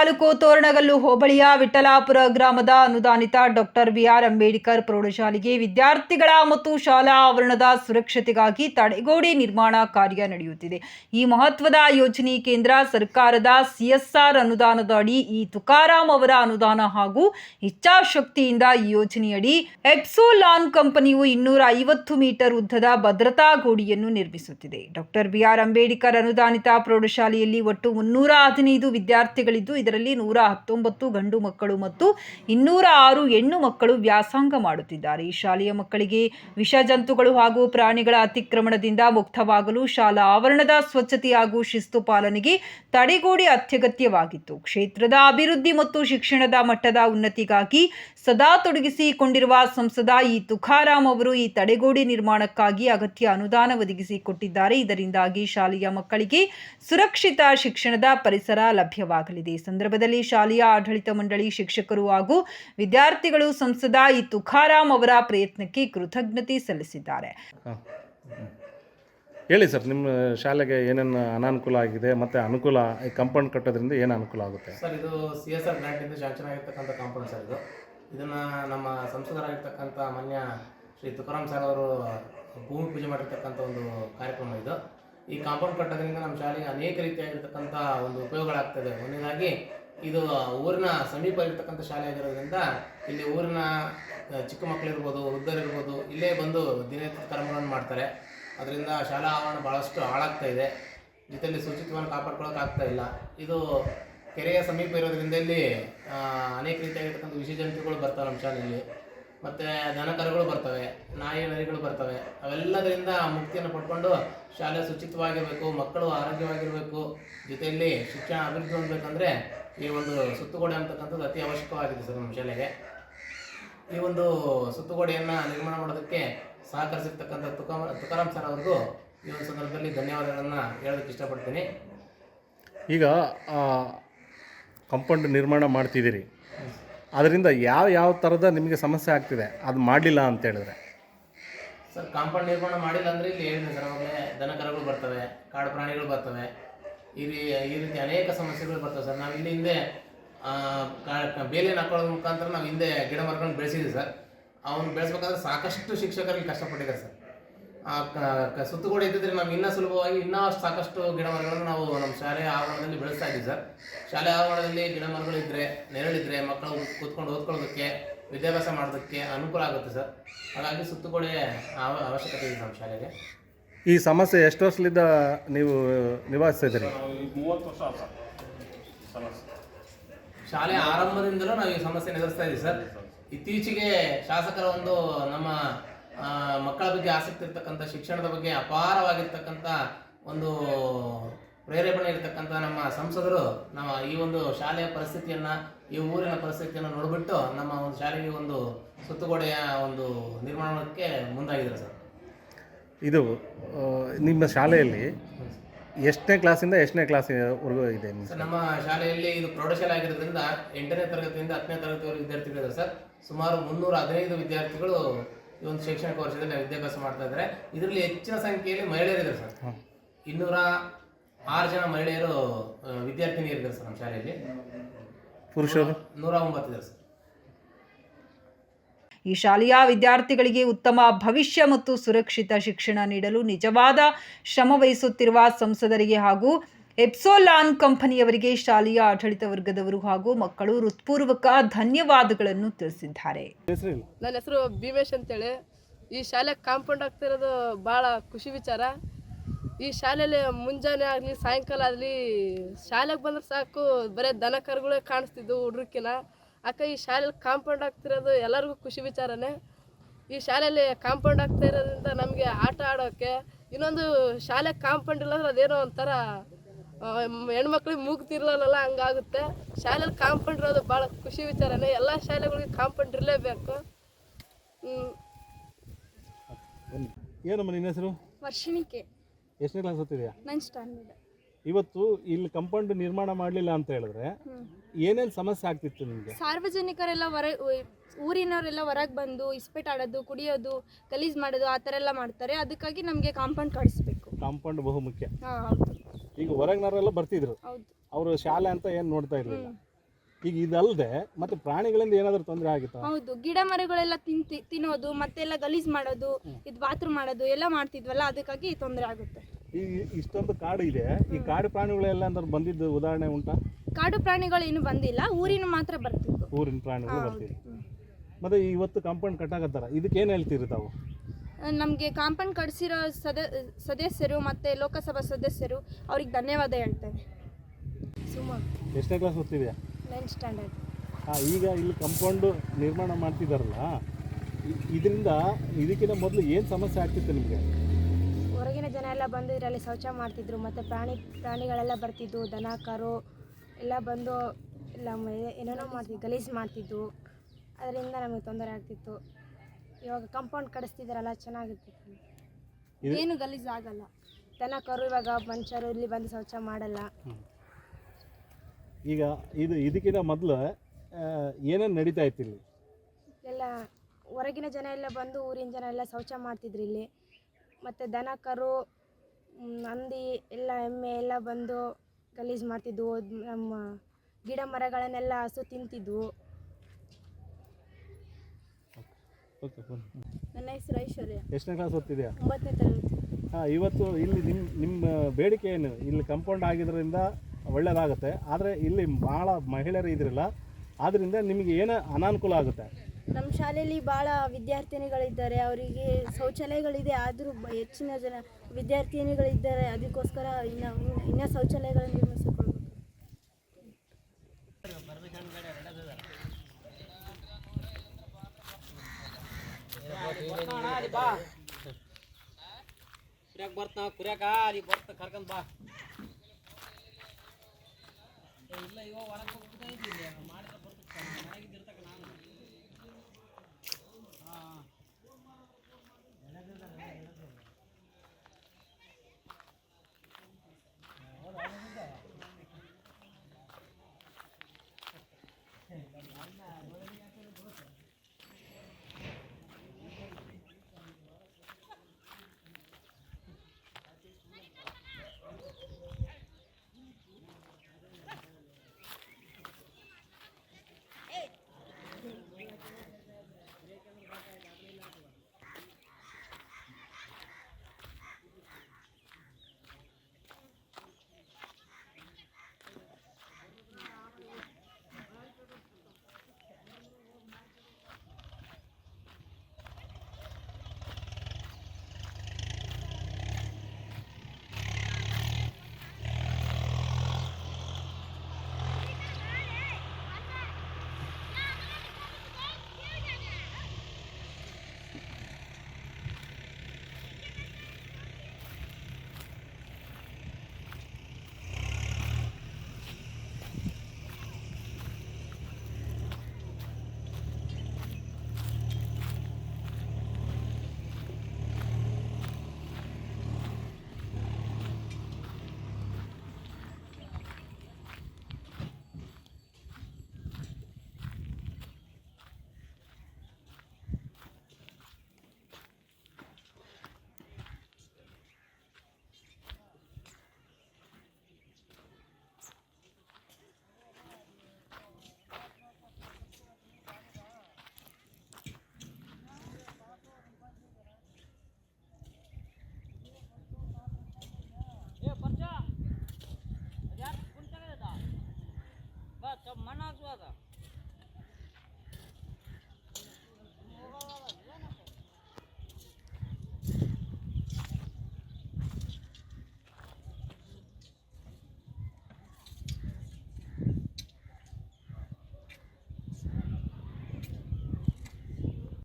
ತಾಲೂಕು ತೋರಣಗಲ್ಲು ಹೋಬಳಿಯ ವಿಠಲಾಪುರ ಗ್ರಾಮದ ಅನುದಾನಿತ ಡಾಕ್ಟರ್ ಬಿಆರ್ ಅಂಬೇಡ್ಕರ್ ಪ್ರೌಢಶಾಲೆಗೆ ವಿದ್ಯಾರ್ಥಿಗಳ ಮತ್ತು ಶಾಲಾ ಆವರಣದ ಸುರಕ್ಷತೆಗಾಗಿ ತಡೆಗೋಡೆ ನಿರ್ಮಾಣ ಕಾರ್ಯ ನಡೆಯುತ್ತಿದೆ. ಈ ಮಹತ್ವದ ಯೋಜನೆ ಕೇಂದ್ರ ಸರ್ಕಾರದ ಸಿಎಸ್ಆರ್ ಅನುದಾನದ ಅಡಿ ಈ ತುಕಾರಾಂ ಅವರ ಅನುದಾನ ಹಾಗೂ ಇಚ್ಛಾಶಕ್ತಿಯಿಂದ ಈ ಯೋಜನೆಯಡಿ ಎಪ್ಸೋಲಾನ್ ಕಂಪನಿಯು ಇನ್ನೂರ ಐವತ್ತು ಮೀಟರ್ ಉದ್ದದ ಭದ್ರತಾ ಗೋಡಿಯನ್ನು ನಿರ್ಮಿಸುತ್ತಿದೆ. ಡಾಕ್ಟರ್ ಬಿಆರ್ ಅಂಬೇಡ್ಕರ್ ಅನುದಾನಿತ ಪ್ರೌಢಶಾಲೆಯಲ್ಲಿ ಒಟ್ಟು ಮುನ್ನೂರ ಹದಿನೈದು ವಿದ್ಯಾರ್ಥಿಗಳಿದ್ದು ಇದರಲ್ಲಿ ನೂರ ಹತ್ತೊಂಬತ್ತು ಗಂಡು ಮಕ್ಕಳು ಮತ್ತು ಇನ್ನೂರ ಆರು ಹೆಣ್ಣು ಮಕ್ಕಳು ವ್ಯಾಸಂಗ ಮಾಡುತ್ತಿದ್ದಾರೆ. ಈ ಶಾಲೆಯ ಮಕ್ಕಳಿಗೆ ವಿಷ ಜಂತುಗಳು ಹಾಗೂ ಪ್ರಾಣಿಗಳ ಅತಿಕ್ರಮಣದಿಂದ ಮುಕ್ತವಾಗಲು ಶಾಲಾ ಆವರಣದ ಸ್ವಚ್ಛತೆ ಹಾಗೂ ಶಿಸ್ತು ಪಾಲನೆಗೆ ತಡೆಗೋಡೆ ಅತ್ಯಗತ್ಯವಾಗಿತ್ತು. ಕ್ಷೇತ್ರದ ಅಭಿವೃದ್ಧಿ ಮತ್ತು ಶಿಕ್ಷಣದ ಮಟ್ಟದ ಉನ್ನತಿಗಾಗಿ ಸದಾ ತೊಡಗಿಸಿಕೊಂಡಿರುವ ಸಂಸದ ಈ ತುಕಾರಾಮ್ ಅವರು ಈ ತಡೆಗೋಡೆ ನಿರ್ಮಾಣಕ್ಕಾಗಿ ಅಗತ್ಯ ಅನುದಾನ ಒದಗಿಸಿಕೊಟ್ಟಿದ್ದಾರೆ. ಇದರಿಂದಾಗಿ ಶಾಲೆಯ ಮಕ್ಕಳಿಗೆ ಸುರಕ್ಷಿತ ಶಿಕ್ಷಣದ ಪರಿಸರ ಲಭ್ಯವಾಗಲಿದೆ. ಸಂದರ್ಭದಲ್ಲಿ ಶಾಲೆಯ ಆಡಳಿತ ಮಂಡಳಿ ಶಿಕ್ಷಕರು ಹಾಗೂ ವಿದ್ಯಾರ್ಥಿಗಳು ಸಂಸದ ಈ ತುಕಾರಾಮ್ ಅವರ ಪ್ರಯತ್ನಕ್ಕೆ ಕೃತಜ್ಞತೆ ಸಲ್ಲಿಸಿದ್ದಾರೆ. ಹಾಂ. ಹೇಳಿ ಸರ್ ನಿಮ್ಮ ಶಾಲೆಗೆ ಏನೇನು ಅನಾನುಕೂಲ ಆಗಿದೆ ಮತ್ತು ಅನುಕೂಲ ಈ ಕಂಪೌಂಡ್ ಕಟ್ಟೋದ್ರಿಂದ ಏನು ಅನುಕೂಲ ಆಗುತ್ತೆ? ಸರ್ ಇದು ಸಿ ಎಸ್ ಆರ್ ಬ್ಯಾಂಕಿಂದ ಶಾಂಕ್ಷನ್ ಆಗಿರ್ತಕ್ಕಂಥ ಕಾಂಪೌಂಡ್ ಸರ್ ಇದು. ಇದನ್ನು ನಮ್ಮ ಸಂಸದರಾಗಿರ್ತಕ್ಕಂಥ ಮಾನ್ಯ ಶ್ರೀ ತುಕಾರಾಮ್ ಸರ್ ಅವರು ಭೂಮಿ ಪೂಜೆ ಮಾಡಿರ್ತಕ್ಕಂಥ ಒಂದು ಕಾರ್ಯಕ್ರಮ ಇದು. ಈ ಕಾಂಪೌಂಡ್ ಕಟ್ಟೋದ್ರಿಂದ ನಮ್ಮ ಶಾಲೆಗೆ ಅನೇಕ ರೀತಿಯಾಗಿರ್ತಕ್ಕಂಥ ಒಂದು ಉಪಯೋಗಗಳಾಗ್ತದೆ. ಒಂದನೇದಾಗಿ ಇದು ಊರಿನ ಸಮೀಪ ಇರ್ತಕ್ಕಂಥ ಶಾಲೆ ಆಗಿರೋದ್ರಿಂದ ಇಲ್ಲಿ ಊರಿನ ಚಿಕ್ಕ ಮಕ್ಕಳಿರ್ಬೋದು, ವೃದ್ಧರಿರ್ಬೋದು, ಇಲ್ಲೇ ಬಂದು ದಿನನಿತ್ಯ ಕರ್ಮಗಳನ್ನು ಮಾಡ್ತಾರೆ. ಅದರಿಂದ ಶಾಲಾ ಆವರಣ ಭಾಳಷ್ಟು ಹಾಳಾಗ್ತಾ ಇದೆ. ಜೊತೆಯಲ್ಲಿ ಶುಚಿತ್ವವನ್ನು ಕಾಪಾಡ್ಕೊಳ್ಳೋಕೆ ಆಗ್ತಾ ಇಲ್ಲ. ಇದು ಕೆರೆಯ ಸಮೀಪ ಇರೋದ್ರಿಂದ ಇಲ್ಲಿ ಅನೇಕ ರೀತಿಯಾಗಿರ್ತಕ್ಕಂಥ ವಿಷ ಜಂತುಗಳು ಬರ್ತವೆ ನಮ್ಮ ಶಾಲೆಯಲ್ಲಿ. ಮತ್ತು ದನಕರುಗಳು ಬರ್ತವೆ ನಾಯಿ ನರಿಗಳು ಬರ್ತವೆ. ಅವೆಲ್ಲದರಿಂದ ಮುಕ್ತಿಯನ್ನು ಪಡ್ಕೊಂಡು ಶಾಲೆ ಶುಚಿತ್ವವಾಗಿರಬೇಕು ಮಕ್ಕಳು ಆರೋಗ್ಯವಾಗಿರಬೇಕು. ಜೊತೆಯಲ್ಲಿ ಶಿಕ್ಷಣ ಅಭಿವೃದ್ಧಿ ಹೊಂದಬೇಕಂದ್ರೆ ಈ ಒಂದು ಸುತ್ತುಗೋಡೆ ಅಂತಕ್ಕಂಥದ್ದು ಅತಿ ಅವಶ್ಯಕವಾಗಿದೆ ಸರ್ ನಮ್ಮ ಶಾಲೆಗೆ. ಈ ಒಂದು ಸುತ್ತುಗೋಡೆಯನ್ನು ನಿರ್ಮಾಣ ಮಾಡೋದಕ್ಕೆ ಸಹಕರಿಸಿರ್ತಕ್ಕಂಥ ತುಕಾಮ ತುಕಾರಾಮ್ ಸರ್ ಅವ್ರಿಗೂ ಈ ಒಂದು ಸಂದರ್ಭದಲ್ಲಿ ಧನ್ಯವಾದಗಳನ್ನು ಹೇಳೋದಕ್ಕೆ ಇಷ್ಟಪಡ್ತೀನಿ. ಈಗ ಕಂಪೌಂಡ್ ನಿರ್ಮಾಣ ಮಾಡ್ತಿದ್ದೀರಿ. ಅದರಿಂದ ಯಾವ ಯಾವ ಥರದ ನಿಮಗೆ ಸಮಸ್ಯೆ ಆಗ್ತಿದೆ, ಅದು ಮಾಡಲಿಲ್ಲ ಅಂತ ಹೇಳಿದ್ರೆ? ಸರ್, ಕಾಂಪೌಂಡ್ ನಿರ್ಮಾಣ ಮಾಡಿಲ್ಲ ಅಂದರೆ ಇಲ್ಲಿ ಹೇಳಿದೆ ಸರ್ ಅವಾಗಲೇ ದನಕರಗಳು ಬರ್ತವೆ, ಕಾಡು ಪ್ರಾಣಿಗಳು ಬರ್ತವೆ. ಈ ಈ ರೀತಿ ಅನೇಕ ಸಮಸ್ಯೆಗಳು ಬರ್ತವೆ ಸರ್. ನಾವು ಇಲ್ಲಿ ಹಿಂದೆ ಬೇಲಿಯನ್ನು ಹಾಕೊಳ್ಳೋದ್ರ ಮುಖಾಂತರ ನಾವು ಹಿಂದೆ ಗಿಡ ಮರಗಳನ್ನು ಬೆಳೆಸಿದ್ವಿ ಸರ್. ಅವನು ಬೆಳೆಸ್ಬೇಕಾದ್ರೆ ಸಾಕಷ್ಟು ಶಿಕ್ಷಕರಿಗೆ ಕಷ್ಟಪಟ್ಟಿದ್ದಾರೆ ಸರ್. ಆ ಸುತ್ತುಗೋಡೆ ಇದ್ದಿದ್ರೆ ನಾವು ಇನ್ನೂ ಸುಲಭವಾಗಿ ಇನ್ನೂ ಸಾಕಷ್ಟು ಗಿಡ ಮರಗಳನ್ನು ನಾವು ನಮ್ಮ ಶಾಲೆಯ ಆವರಣದಲ್ಲಿ ಬೆಳೆಸ್ತಾ ಇದ್ದೀವಿ ಸರ್. ಶಾಲೆ ಆವರಣದಲ್ಲಿ ಗಿಡ ಮರಗಳು ಇದ್ದರೆ ನೆರಳಿದ್ರೆ ಮಕ್ಕಳು ಕೂತ್ಕೊಂಡು ಓದ್ಕೊಳ್ಳೋದಕ್ಕೆ ವಿದ್ಯಾಭ್ಯಾಸ ಮಾಡೋದಕ್ಕೆ ಅನುಕೂಲ ಆಗುತ್ತೆ ಸರ್. ಹಾಗಾಗಿ ಸುತ್ತುಗೋಡೆ ಆವ ಅವಶ್ಯಕತೆ ಇದೆ ನಮ್ಮ ಶಾಲೆಗೆ. ಈ ಸಮಸ್ಯೆ ಎಷ್ಟು ವರ್ಷದಿಂದ ನೀವು ನಿವಾರಿಸ್ತಾ ಇದ್ದೀರಿ? ಶಾಲೆ ಆರಂಭದಿಂದಲೂ ನಾವು ಈ ಸಮಸ್ಯೆ ಎದುರಿಸ್ತಾ ಇದ್ದೀವಿ ಸರ್. ಇತ್ತೀಚೆಗೆ ಶಾಸಕರ ಒಂದು ನಮ್ಮ ಮಕ್ಕಳ ಬಗ್ಗೆ ಆಸಕ್ತಿ ಇರ್ತಕ್ಕಂಥ ಶಿಕ್ಷಣದ ಬಗ್ಗೆ ಅಪಾರವಾಗಿರ್ತಕ್ಕಂಥ ಒಂದು ಪ್ರೇರೇಪಣೆ ಇರ್ತಕ್ಕಂಥ ನಮ್ಮ ಸಂಸದರು ನಮ್ಮ ಈ ಒಂದು ಶಾಲೆಯ ಪರಿಸ್ಥಿತಿಯನ್ನು ಈ ಊರಿನ ಪರಿಸ್ಥಿತಿಯನ್ನು ನೋಡಿಬಿಟ್ಟು ನಮ್ಮ ಒಂದು ಶಾಲೆಗೆ ಒಂದು ಸುತ್ತುಗೋಡೆಯ ಒಂದು ನಿರ್ಮಾಣಕ್ಕೆ ಮುಂದಾಗಿದ್ದಾರೆ ಸರ್. ಇದು ನಿಮ್ಮ ಶಾಲೆಯಲ್ಲಿ ಎಷ್ಟನೇ ಕ್ಲಾಸಿಂದ ಎಷ್ಟನೇ ಕ್ಲಾಸ್ವರೆಗೂ ಇದೆ ಸರ್ ನಮ್ಮ ಶಾಲೆಯಲ್ಲಿ ಇದು ಪ್ರೌಢಶಾಲೆ ಆಗಿರೋದ್ರಿಂದ ಎಂಟನೇ ತರಗತಿಯಿಂದ ಹತ್ತನೇ ತರಗತಿವರೆಗೆ ವಿದ್ಯಾರ್ಥಿಗಳಿದ್ದಾರೆ ಸರ್. ಸುಮಾರು ಮುನ್ನೂರ ಹದಿನೈದು ವಿದ್ಯಾರ್ಥಿಗಳು ಈ ಒಂದು ಶೈಕ್ಷಣಿಕ ವರ್ಷದಲ್ಲಿ ವಿದ್ಯಾಭ್ಯಾಸ ಮಾಡ್ತಾ ಇದ್ದಾರೆ. ಇದರಲ್ಲಿ ಹೆಚ್ಚಿನ ಸಂಖ್ಯೆಯಲ್ಲಿ ಮಹಿಳೆಯರಿದ್ದಾರೆ ಸರ್. ಇನ್ನೂರ ಆರು ಜನ ಮಹಿಳೆಯರು ವಿದ್ಯಾರ್ಥಿನಿ ವಿದ್ಯಾರ್ಥಿನಿಯರಿದ್ದಾರೆ ಸರ್ ನಮ್ಮ ಶಾಲೆಯಲ್ಲಿ. ಪುರುಷರು? ನೂರ ಒಂಬತ್ತಿದ್ದಾರೆ ಸರ್. ಈ ಶಾಲೆಯ ವಿದ್ಯಾರ್ಥಿಗಳಿಗೆ ಉತ್ತಮ ಭವಿಷ್ಯ ಮತ್ತು ಸುರಕ್ಷಿತ ಶಿಕ್ಷಣ ನೀಡಲು ನಿಜವಾದ ಶ್ರಮ ವಹಿಸುತ್ತಿರುವ ಸಂಸದರಿಗೆ ಹಾಗೂ ಎಪ್ಸೋಲಾನ್ ಕಂಪನಿಯವರಿಗೆ ಶಾಲೆಯ ಆಡಳಿತ ವರ್ಗದವರು ಹಾಗೂ ಮಕ್ಕಳು ಹೃತ್ಪೂರ್ವಕ ಧನ್ಯವಾದಗಳನ್ನು ತಿಳಿಸಿದ್ದಾರೆ. ನನ್ನ ಹೆಸರು ಭೀಮೇಶ್ ಅಂತೇಳಿ. ಈ ಶಾಲೆ ಕಾಂಪೌಂಡ್ ಆಗ್ತಿರೋದು ಭಾಳ ಖುಷಿ ವಿಚಾರ. ಈ ಶಾಲೆಯಲ್ಲಿ ಮುಂಜಾನೆ ಆಗಲಿ ಸಾಯಂಕಾಲ ಆಗಲಿ ಶಾಲೆಗೆ ಬಂದ್ರೆ ಸಾಕು ಬರೀ ದನ ಕರುಗಳೇ ಕಾಣಿಸ್ತಿದ್ವು ಹುಡುಗಿನ ಅಕ್ಕ ಈ ಶಾಲೆಯಲ್ಲಿ ಕಾಂಪೌಂಡ್ ಆಗ್ತಿರೋದು ಎಲ್ಲರಿಗೂ ಖುಷಿ ವಿಚಾರನೇ. ಈ ಶಾಲೆಯಲ್ಲಿ ಕಾಂಪೌಂಡ್ ಆಗ್ತಾ ಇರೋದ್ರಿಂದ ನಮಗೆ ಆಟ ಆಡೋಕ್ಕೆ ಇನ್ನೊಂದು ಶಾಲೆ ಕಾಂಪೌಂಡ್ ಇಲ್ಲ ಅಂದ್ರೆ ಅದೇನೋ ಒಂಥರ ಹೆಣ್ಮಕ್ಳಿಗೆ ಮೂಗ್ತಿರ್ಲಲ್ಲ ಹಂಗಾಗುತ್ತೆ. ಶಾಲೆಯಲ್ಲಿ ಕಾಂಪೌಂಡ್ ಇರೋದು ಭಾಳ ಖುಷಿ ವಿಚಾರನೇ. ಎಲ್ಲ ಶಾಲೆಗಳಿಗೆ ಕಾಂಪೌಂಡ್ ಇರಲೇಬೇಕು. ಹ್ಮ್. ಏನಮ್ಮ ನಿನ್ನ ಹೆಸರು? ವರ್ಷಿಣಿಕೆ. ಎಷ್ಟನೇ ಕ್ಲಾಸ್ ಓದ್ತಿದ್ಯಾ? ನನ್ನ ಸ್ಟ್ಯಾಂಡರ್ಡ್ ಇವತ್ತು ಇಲ್ಲಿ ಕಂಪೌಂಡ್ ನಿರ್ಮಾಣ ಮಾಡಲಿಲ್ಲ ಅಂತ ಹೇಳಿದ್ರೆ ಏನೇನು ಸಮಸ್ಯೆ ಆಗ್ತಿತ್ತು ನಿಮಗೆ? ಸಾರ್ವಜನಿಕರೆಲ್ಲ ಹೊರ ಊರಿನವರೆಲ್ಲ ಹೊರಗೆ ಬಂದು ಇಸ್ಪೇಟ್ ಆಡೋದು ಕುಡಿಯೋದು ಗಲೀಜು ಮಾಡೋದು ಆ ಥರ ಎಲ್ಲ ಮಾಡ್ತಾರೆ. ಅದಕ್ಕಾಗಿ ನಮಗೆ ಕಾಂಪೌಂಡ್ ಕಳಿಸ್ಬೇಕು ಕಾಂಪೌಂಡ್ ಬಹುಮುಖ್ಯ. ಹಾಂ ಹೌದು. ಈಗ ಹೊರಗಿನವರೆಲ್ಲ ಬರ್ತಿದ್ರು. ಅವರು ಶಾಲೆ ಅಂತ ಏನು ನೋಡ್ತಾ ಇರಲಿಲ್ಲ. ಈಗ ಇದಲ್ಲದೆ ಮತ್ತೆ ಪ್ರಾಣಿಗಳಿಂದ ಏನಾದರೂ ತೊಂದರೆ ಆಗಿತ್ತು? ಹೌದು. ಗಿಡ ಮರಗಳೆಲ್ಲ ತಿಂತಿ ತಿನ್ನೋದು ಮತ್ತೆಲ್ಲ ಗಲೀಜ್ ಮಾಡೋದು ಇದು ಬಾತ್ರೂಮ್ ಮಾಡೋದು ಎಲ್ಲ ಮಾಡ್ತಿದ್ವಲ್ಲ ಅದಕ್ಕಾಗಿ ತೊಂದರೆ ಆಗುತ್ತೆ. ಈ ಇಷ್ಟೊಂದು ಕಾಡು ಇದೆ. ಈ ಕಾಡು ಪ್ರಾಣಿಗಳೆಲ್ಲ ಅಂದ್ರೆ ಬಂದಿದ್ದು ಉದಾಹರಣೆ ಉಂಟಾ? ಕಾಡು ಪ್ರಾಣಿಗಳು ಏನು ಬಂದಿಲ್ಲ. ಊರಿನ ಮಾತ್ರ ಬರ್ತಿದ್ವು ಊರಿನ ಪ್ರಾಣಿಗಳು ಬರ್ತಿದ್ವು ಮತ್ತೆ ಇವತ್ತು ಕಾಂಪೌಂಡ್ ಕಟ್ಟಾಕತ್ತಾರ ಇದಕ್ಕೆ ಏನು ಹೇಳ್ತೀರಿ ತಾವು? ನಮಗೆ ಕಾಂಪೌಂಡ್ ಕಟ್ಸಿರೋ ಸದ ಸದಸ್ಯರು ಮತ್ತು ಲೋಕಸಭಾ ಸದಸ್ಯರು ಅವ್ರಿಗೆ ಧನ್ಯವಾದ ಹೇಳ್ತೇನೆ ಸುಮಾ. ಎಷ್ಟನೇ ಕ್ಲಾಸ್ ಓದ್ತಿದ್ಯಾ? ನೈನ್ತ್ ಸ್ಟ್ಯಾಂಡರ್ಡ್ ಹಾಂ ಈಗ ಇಲ್ಲಿ ಕಂಪೌಂಡು ನಿರ್ಮಾಣ ಮಾಡ್ತಿದ್ದಾರಲ್ಲ ಇದರಿಂದ ಇದಕ್ಕಿಂತ ಮೊದಲು ಏನು ಸಮಸ್ಯೆ ಆಗ್ತಿತ್ತು ನಿಮಗೆ? ಹೊರಗಿನ ಜನ ಎಲ್ಲ ಬಂದು ಇದರಲ್ಲಿ ಶೌಚ ಮಾಡ್ತಿದ್ರು ಮತ್ತು ಪ್ರಾಣಿ ಪ್ರಾಣಿಗಳೆಲ್ಲ ಬರ್ತಿದ್ವು ದನ ಕರು ಎಲ್ಲ ಬಂದು ಎಲ್ಲ ಮ- ಏನೇನೋ ಮಾಡ್ತಿದ್ದು ಗಲೀಜು ಮಾಡ್ತಿದ್ವು. ಅದರಿಂದ ನಮಗೆ ತೊಂದರೆ ಆಗ್ತಿತ್ತು. ಇವಾಗ ಕಾಂಪೌಂಡ್ ಕಡಿಸ್ತಿದಾರಲ್ಲ ಚೆನ್ನಾಗಿರ್ತೈತಿ. ಏನು ಗಲೀಜು ಆಗಲ್ಲ. ದನ ಕರು ಇವಾಗ ಮನುಷ್ಯರು ಇಲ್ಲಿ ಬಂದು ಶೌಚ ಮಾಡಲ್ಲ. ಈಗ ಇದು ಇದಕ್ಕಿಂತ ಮೊದಲು ಏನೇನು ನಡೀತಾ ಇತ್ತು ಇಲ್ಲಿ? ಎಲ್ಲ ಹೊರಗಿನ ಜನ ಎಲ್ಲ ಬಂದು ಊರಿನ ಜನ ಎಲ್ಲ ಶೌಚ ಮಾಡ್ತಿದ್ರು ಇಲ್ಲಿ. ಮತ್ತು ದನ ಕರು ಹಂದಿ ಎಲ್ಲ ಎಮ್ಮೆ ಎಲ್ಲ ಬಂದು ಗಲೀಜು ಮಾಡ್ತಿದ್ವು. ನಮ್ಮ ಗಿಡ ಮರಗಳನ್ನೆಲ್ಲ ಹಸು ತಿಂತಿದ್ವು. ಓಕೆ ನನ್ನ ಹೆಸರು ಐಶ್ವರ್ಯ. ಎಷ್ಟನೇ ಕ್ಲಾಸ್ ಓದ್ತಿದ್ಯಾ? ಒಂಬತ್ತನೇ ತರಗತಿ. ಹಾಂ ಇವತ್ತು ಇಲ್ಲಿ ನಿಮ್ಮ ನಿಮ್ಮ ಬೇಡಿಕೆ ಏನು? ಇಲ್ಲಿ ಕಂಪೌಂಡ್ ಆಗಿದ್ರಿಂದ ಒಳ್ಳೆಯದಾಗುತ್ತೆ ಆದರೆ ಇಲ್ಲಿ ಭಾಳ ಮಹಿಳೆಯರು ಇದ್ರಲ್ಲ. ಆದ್ದರಿಂದ ನಿಮಗೆ ಏನು ಅನಾನುಕೂಲ ಆಗುತ್ತೆ? ನಮ್ಮ ಶಾಲೆಯಲ್ಲಿ ಭಾಳ ವಿದ್ಯಾರ್ಥಿನಿಗಳಿದ್ದಾರೆ. ಅವರಿಗೆ ಶೌಚಾಲಯಗಳಿದೆ. ಆದರೂ ಹೆಚ್ಚಿನ ಜನ ವಿದ್ಯಾರ್ಥಿನಿಗಳಿದ್ದಾರೆ. ಅದಕ್ಕೋಸ್ಕರ ಇನ್ನು ಇನ್ನೂ ಶೌಚಾಲಯಗಳನ್ನು ನಿರ್ಮಿಸಿಕೊಳ್ಬೇಕು ಕುರ್ಯಾಕ ಬರ್ತಾನ ಕುರ್ಯಾಕ ಅಲ್ಲಿ ಬರ್ತ ಕರ್ಕೊಂಡ್ ಬಾ ಏ, ಇಲ್ಲ ಇವ ಒಳಗೆ ಹೋಗ್ಬಿಟ್ಟ ಇದ್ದಿಲ್ಲ сразу это?